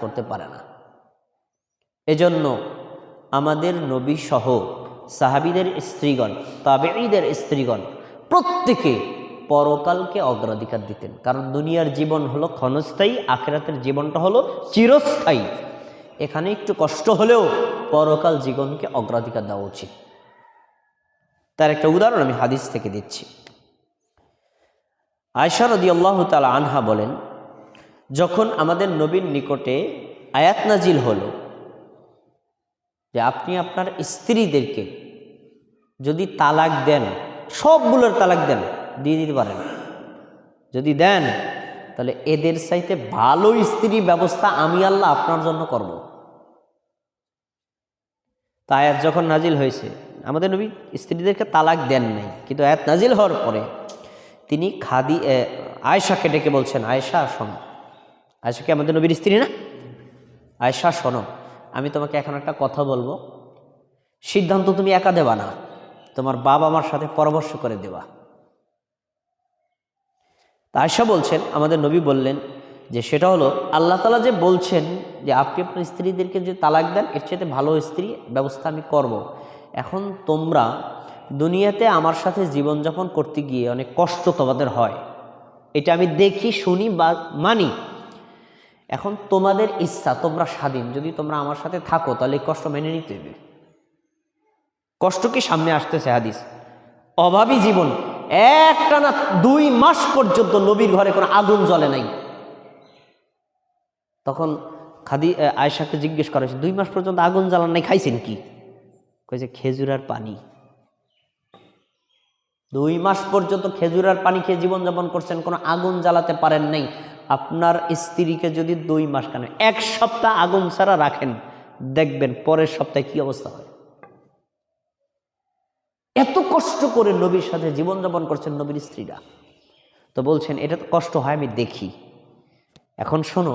করতে পারে না। এজন্য আমাদের নবী সহ সাহাবিদের স্ত্রীগণ, তাবেঈদের স্ত্রীগণ প্রত্যেকে পরকালকে অগ্রাধিকার দিতেন। কারণ দুনিয়ার জীবন হলো ক্ষণস্থায়ী, আখেরাতের জীবনটা হলো চিরস্থায়ী। এখানে একটু কষ্ট হলেও পরকাল জীবনকে অগ্রাধিকার দেওয়া উচিত। তার একটা উদাহরণ আমি হাদিস থেকে দিচ্ছি। আয়সা রদি আল্লাহ তালা আনহা বলেন যখন আমাদের নবীর নিকটে আয়াত নাজিল হলো যে আপনি আপনার স্ত্রীদেরকে যদি তালাক দেন সবগুলোর তালাক দেন দিয়ে দিতে পারেন। যদি দেন তাহলে এদের চাইতে ভালো স্ত্রী ব্যবস্থা আমি আল্লাহ আপনার জন্য করব। তা আয়াত যখন নাজিল হয়েছে আমাদের নবী স্ত্রীদেরকে তালাক দেন নাই কিন্তু আয়াত নাজিল হওয়ার পরে তিনি খাদি এ, আয়েশাকে ডেকে বলছেন আয়েশা শোনো। আয়েশা কি আমাদের নবীর স্ত্রী না? আয়েশা শোনো, আমি তোমাকে এখন একটা কথা বলব। সিদ্ধান্ত তুমি একা দেবা না, তোমার বাবা আমার সাথে পরামর্শ করে দেবা। তা আয়সা বলছেন, আমাদের নবী বললেন যে সেটা হলো, আল্লাহ তালা যে বলছেন যে আপনি আপনার স্ত্রীদেরকে যে তালাক দেন, এর চাইতে ভালো স্ত্রী ব্যবস্থা আমি করব। এখন তোমরা দুনিয়াতে আমার সাথে জীবনযাপন করতে গিয়ে অনেক কষ্ট তোমাদের হয়। এটা আমি দেখি, শুনি বা মানি। এখন তোমাদের ইচ্ছা তোমরা স্বাধীন। যদি তোমরা আমার সাথে থাকো তাহলে কষ্ট মেনে নিতে হবে। কষ্ট কি সামনে আসতেছে হাদিস? অভাবী জীবন। একটা না দুই মাস পর্যন্ত নবীর ঘরে কোনো আগুন জ্বলে নাই। তখন খাদি আহ, আয়েশাকে জিজ্ঞেস করা হয়েছে দুই মাস পর্যন্ত আগুন জ্বালান নাই খাইছেন কি? কয়েছে খেজুর আর পানি। দুই মাস পর্যন্ত খেজুর আর পানি খেয়ে জীবনযাপন করছেন কোনো আগুন জ্বালাতে পারেন নাই। আপনার স্ত্রীকে যদি দুই মাস কেন, এক সপ্তাহ আগুন ছাড়া রাখেন, দেখবেন পরের সপ্তাহে কি অবস্থা হয়? এত কষ্ট করে নবীর সাথে জীবনযাপন করছেন নবীর স্ত্রীরা। তো বলছেন, এটা তো কষ্ট হয়, আমি দেখি। এখন শোনো,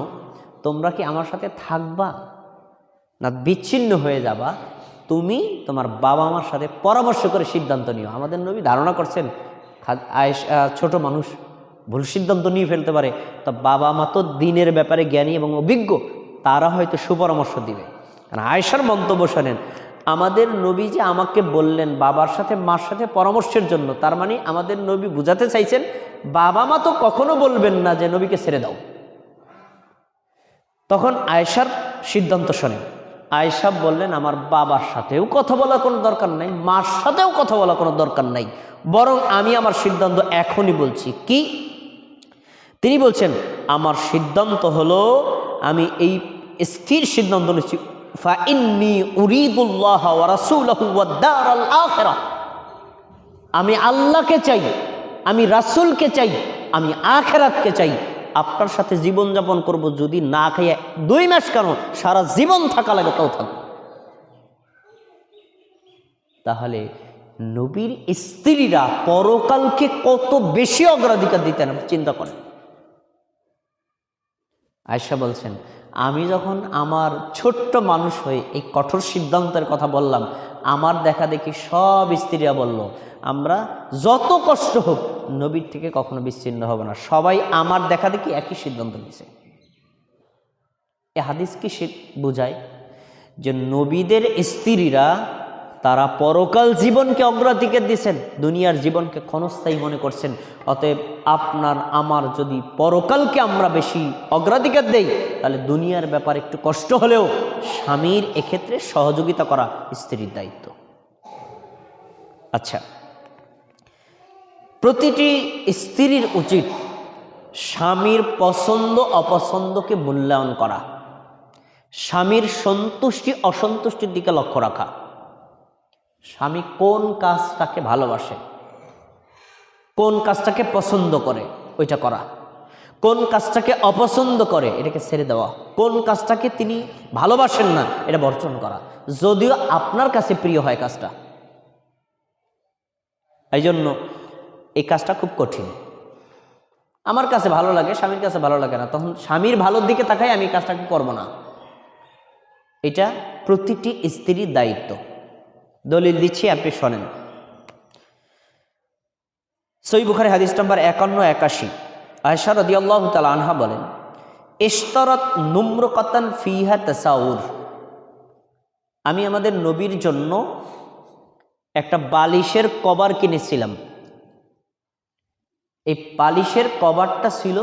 তোমরা কি আমার সাথে থাকবা? না, বিচ্ছিন্ন হয়ে যাবা? তুমি তোমার বাবা মার সাথে পরামর্শ করে সিদ্ধান্ত নিও। আমাদের নবী ধারণা করছেন ছোট মানুষ ভুল সিদ্ধান্ত নিয়ে ফেলতে পারে, তা বাবা মা তো দিনের ব্যাপারে জ্ঞানী এবং অভিজ্ঞ, তারা হয়তো সুপরামর্শ দিবে। কারণ আয়েশার মন্তব্য শোনেন, আমাদের নবী যে আমাকে বললেন, বাবার সাথে, মার সাথে পরামর্শের জন্য, তার মানে আমাদের নবী বুঝাতে চাইছেন, বাবা মা তো কখনো বলবেন না যে নবীকে ছেড়ে দাও। তখন আয়েশার সিদ্ধান্ত শোনেন, আয়েশা বললেন, আমার বাবার সাথেও কথা বলা কোনো দরকার নাই, মার সাথেও কথা বলা কোনো দরকার নাই, বরং আমি আমার সিদ্ধান্ত এখনই বলছি। কি? তিনি বলছেন, আমার সিদ্ধান্ত হলো, আমি এই স্থির সিদ্ধান্ত নিচ্ছি। আমি আল্লাহকে চাই, আমি রাসূলকে চাই, আমি আখেরাতকে চাই। আপনার সাথে জীবনযাপন করব যদি না খাইয়ে দুই মাস কেন সারা জীবন থাকা লাগে তাও থাকব তাহলে নবীর স্ত্রীরা পরকালকে কত বেশি অগ্রাধিকার দিতেন চিন্তা করেন। আয়সা বলছেন, আমি যখন আমার ছোট্ট মানুষ হয়ে এই কঠোর সিদ্ধান্তের কথা বললাম, আমার দেখা দেখি সব স্ত্রীরা বলল, আমরা যত কষ্ট হোক নবীর থেকে কখনো বিচ্ছিন্ন হবে না, সবাই আমার দেখা দেখি একই সিদ্ধান্ত নিছে এ হাদিস কি সে বোঝায়? যে নবীদের স্ত্রীরা তারা পরকাল জীবনকে অগ্রাধিকার দিয়েছেন, দুনিয়ার জীবনকে ক্ষণস্থায়ী মনে করছেন। অতএব আপনার, আমার যদি পরকালকে আমরা বেশি অগ্রাধিকার দেই, তাহলে দুনিয়ার ব্যাপার একটু কষ্ট হলেও স্বামীর এক্ষেত্রে সহযোগিতা করা স্ত্রীর দায়িত্ব। আচ্ছা প্রতিটি স্ত্রীর উচিত স্বামীর পছন্দ অপছন্দকে মূল্যায়ন করা, স্বামীর সন্তুষ্টি অসন্তুষ্টির দিকে লক্ষ্য রাখা। স্বামী কোন কাজটাকে ভালোবাসে? কোন কাজটাকে পছন্দ করে? ওইটা করা। কোন কাজটাকে অপছন্দ করে? এটাকে ছেড়ে দেওয়া। কোন কাজটাকে তিনি ভালোবাসেন না? এটা বর্জন করা। যদিও আপনার কাছে প্রিয় হয় কাজটা। এই জন্য এই কাজটা খুব কঠিন। আমার কাছে ভালো লাগে, স্বামীর কাছে ভালো লাগে না। তখন স্বামীর ভালোর দিকে তাকাই আমি কাজটাকে করব না। এটা প্রতিটি স্ত্রীর দায়িত্ব। দলিল দিচ্ছি, আপনি শোনেন। সই বুখারি হাদিস নম্বর একান্ন, একাশি। আয়সা রদিয়াল্লাহ তাল আনহা বলেন, ইশতরত নুম্রকতান ফিহা তাসাউর। আমি আমাদের নবীর জন্য একটা বালিশের কভার কিনেছিলাম। এই বালিশের কভারটা ছিল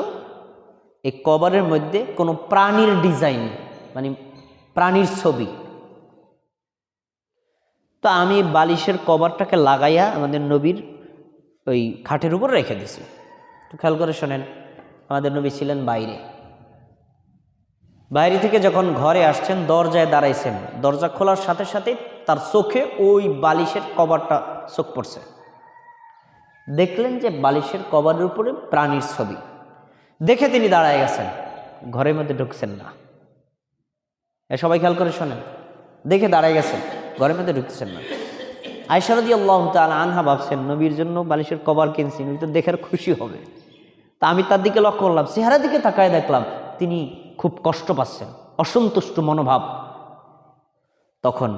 এই কভারের মধ্যে কোনো প্রাণীর ডিজাইন মানে প্রাণীর ছবি। তো আমি বালিশের কভারটাকে লাগাইয়া আমাদের নবীর ওই খাটের উপর রেখে দিছি। একটু খেয়াল করে শোনেন, আমাদের নবী ছিলেন বাইরে। বাইরে থেকে যখন ঘরে আসছেন, দরজায় দাঁড়াইছেন। দরজা খোলার সাথে সাথে তার চোখে ওই বালিশের কভারটা চোখ পড়ছে। দেখলেন যে বালিশের কভারের উপরে প্রাণীর ছবি। দেখে তিনি দাঁড়ায় গেছেন। ঘরের মধ্যে ঢুকছেন না। সবাই খেয়াল করে শোনেন, দেখে দাঁড়ায় গেছেন। ঘরের মধ্যে ঢুকছেন না। আয়সারদি আল্লাহ তাল আনহা ভাবছেন, নবীর জন্য বালিশের কভার কিনছি, নবী তো দেখার খুশি হবে। তা আমি তার দিকে লক্ষ্য করলাম চেহারা দিকে তাকায় দেখলাম, তিনি খুব কষ্ট পাচ্ছেন, অসন্তুষ্ট মনোভাব। তখন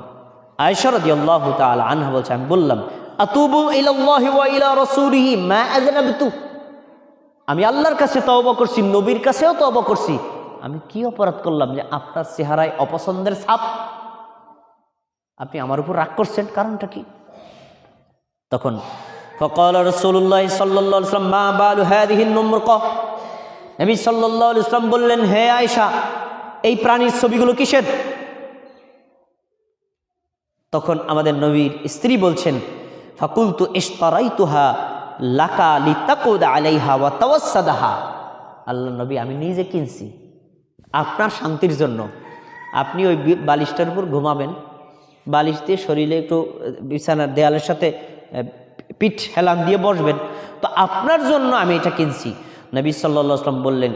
আয়সারদি আল্লাহ তাল আনহা বলছে, আমি বললাম আমি আল্লাহর কাছে তওবা করছি, নবীর কাছেও তওবা করছি। আমি কি অপরাধ করলাম যে আপনার চেহারায় অপছন্দের ছাপ আপনি আমার উপর রাগ করছেন, কারণটা কি? তখন ফকল রসুল্লাহ সাল্লাহ ইসলাম মা বালু হ্যাদিহীন নম্রক? নবী সাল্লাহ ইসলাম বললেন, হে আয়সা এই প্রাণীর ছবিগুলো কিসের? তখন আমাদের নবীর স্ত্রী বলছেন ফাকুল তু ইস্তারাই তুহা লাকা লিতাকুদ আলাইহা ওয়া তাওয়াসাদাহা। আল্লাহ নবী, আমি নিজে কিনছি। আপনার শান্তির জন্য। আপনি ওই বালিশটার উপর ঘুমাবেন। বালিশ দিয়ে শরীরে একটু বিছানার দেয়ালের সাথে পিঠ হেলান দিয়ে বসবেন। তো আপনার জন্য আমি এটা কিনছি। নবী সাল্লাম বললেন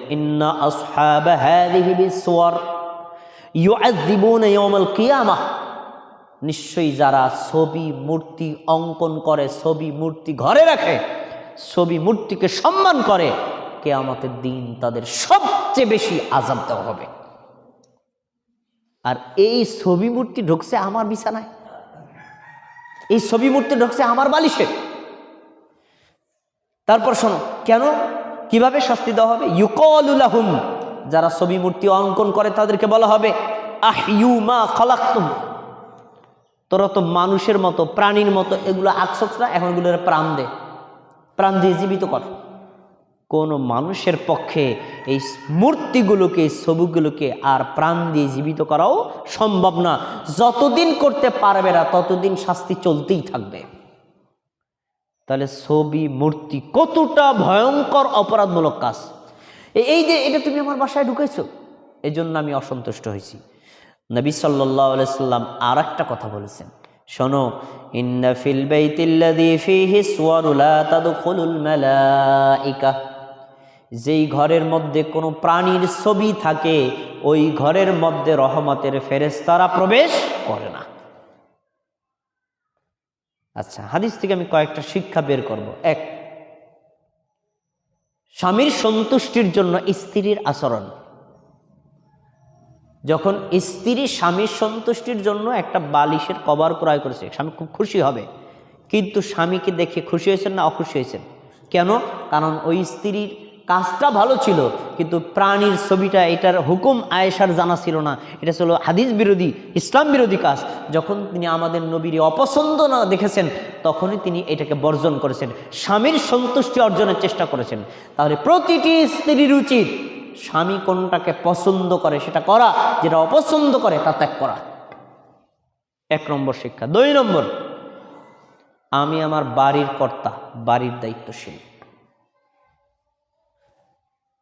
নিশ্চয়ই যারা ছবি, মূর্তি অঙ্কন করে, ছবি, মূর্তি ঘরে রাখে, ছবি, মূর্তিকে সম্মান করে কে কেয়ামতের দিন তাদের সবচেয়ে বেশি আজাব দেওয়া হবে। আর এই ছবি মূর্তি ঢুকছে আমার বিছানায়। এই ছবি মূর্তি ঢুকছে আমার বালিশে। তারপর শোনো, কেন? কীভাবে শাস্তি দেওয়া হবে? ইউকলুলাহুম যারা ছবি মূর্তি অঙ্কন করে তাদেরকে বলা হবে আহ ইউ মা খালাক্তুম। তোরা তো মানুষের মতো, প্রাণীর মতো, এগুলো আকসস না এখন এগুলোর প্রাণ দে। প্রাণ দিয়ে জীবিত কর। কোনো মানুষের পক্ষে এই মূর্তিগুলোকে, ছবিগুলোকে আর প্রাণ দিয়ে জীবিত করাও সম্ভব না। যতদিন করতে পারবে না, ততদিন শাস্তি চলতেই থাকবে। তাহলে ছবি, মূর্তি কতটা ভয়ঙ্কর, অপরাধমূলক কাজ। এই যে এটা তুমি আমার বাসায় ঢুকেছো এই জন্য আমি অসন্তুষ্ট হয়েছি। নবী সাল্লাহ সাল্লাম আর একটা কথা বলেছেন। শোনো, ইন্না ফিল বাইতিল্লাযী ফীহি সুওয়ারু লা তাদখুলুল মালাইকা। যেই ঘরের মধ্যে কোনো প্রাণীর ছবি থাকে, ওই ঘরের মধ্যে রহমতের ফেরেশতারা প্রবেশ করে না। আচ্ছা হাদিস থেকে আমি কয়েকটা শিক্ষা বের করব। এক, স্বামীর সন্তুষ্টির জন্য স্ত্রীর আচরণ। যখন স্ত্রী স্বামীর সন্তুষ্টির জন্য একটা বালিশের কভার ক্রয় করেছে, স্বামী খুব খুশি হবে, কিন্তু স্বামীকে দেখে খুশি হয়েছেন না অখুশি হয়েছেন? কেন? কারণ ওই স্ত্রীর কাজটা ভালো ছিল, কিন্তু প্রাণীর ছবিটা, এটার হুকুম আয়েশার জানা ছিল না। এটা ছিল হাদিস বিরোধী, ইসলাম বিরোধী কাজ। যখন তিনি আমাদের নবীর অপছন্দ না দেখেছেন, তখনই তিনি এটাকে বর্জন করেছেন। স্বামীর সন্তুষ্টি অর্জনের চেষ্টা করেছেন। তাহলে প্রতিটি স্ত্রীর উচিত স্বামী কোনটাকে পছন্দ করে, সেটা করা, যেটা অপছন্দ করে, তা ত্যাগ করা। এক নম্বর শিক্ষা। দুই নম্বর, আমি আমার বাড়ির কর্তা, বাড়ির দায়িত্বশীল।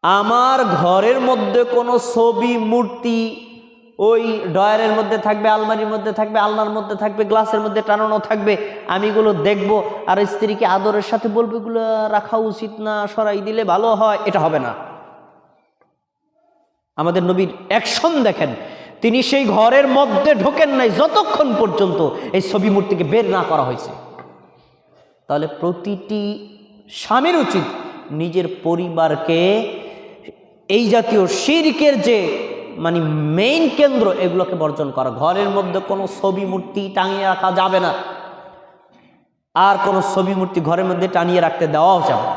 আমার ঘরের মধ্যে কোনো ছবি, মূর্তি ওই ডয়ারের মধ্যে থাকবে, আলমারির মধ্যে থাকবে, আলনার মধ্যে থাকবে, গ্লাসের মধ্যে টানানো থাকবে, আমি এগুলো দেখব আর স্ত্রীকে আদরের সাথে বলব, এগুলো রাখা উচিত না, সরাই দিলে ভালো হয়। এটা হবে না। আমাদের নবীর অ্যাকশন দেখেন। তিনি সেই ঘরের মধ্যে ঢোকেন নাই যতক্ষণ পর্যন্ত এই ছবি, মূর্তিকে বের না করা হয়েছে। তাহলে প্রতিটি স্বামীর উচিত নিজের পরিবারকে এই জাতীয় শিরকের যে মানে মেইন কেন্দ্র, এগুলোকে বর্জন করা। ঘরের মধ্যে কোনো ছবি মূর্তি টাঙিয়ে রাখা যাবে না। আর কোনো ছবি মূর্তি ঘরের মধ্যে টানিয়ে রাখতে দেওয়াও যাবে না।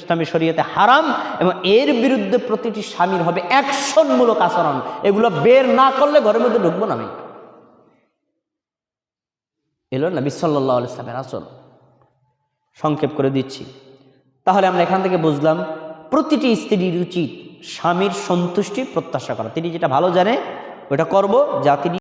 ইসলামী শরীয়তে হারাম এবং এর বিরুদ্ধে প্রতিটি স্বামীর হবে অ্যাকশনমূলক আচরণ। এগুলো বের না করলে ঘরের মধ্যে ঢুকবো না আমি। এলো না সাল্লাহ ইসলামের আচরণ সংক্ষেপ করে দিচ্ছি। তাহলে আমরা এখান থেকে বুঝলাম প্রতিটি স্ত্রীর উচিত স্বামীর সন্তুষ্টি প্রত্যাশা করা। তিনি যেটা ভালো জানে, ওটা করব, যা তিনি